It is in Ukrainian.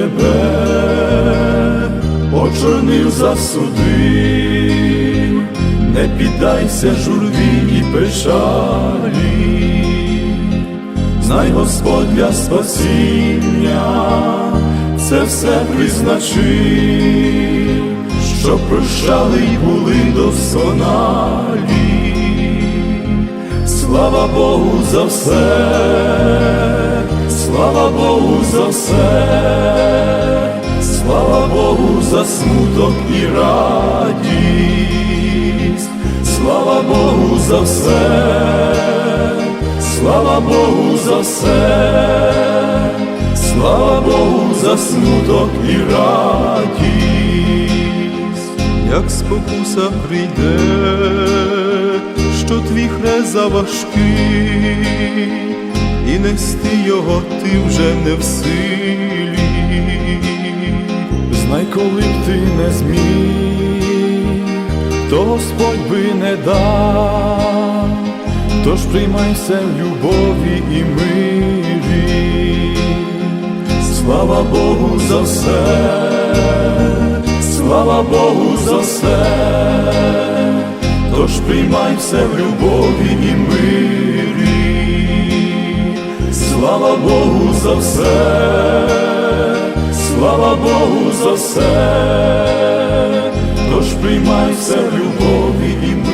Тебе очорнив засудив, не піддайся журбі і печалі, знай Господь для спасіння це все призначив, щоб прощали й були досконалі. Слава Богу за все, слава Богу за все, за смуток і радість, слава Богу за все, слава Богу за все, слава Богу за смуток і радість. як спокуса прийде, що твій хрест заважкий, і нести його ти вже не в силі. Знай, коли б ти не зміг, то Господь би не дав, тож приймай все в любові і мирі. Слава Богу за все, слава Богу за все, тож приймай все в любові і мирі. Слава Богу за все, слава Богу за все, тож приймай все в любові і.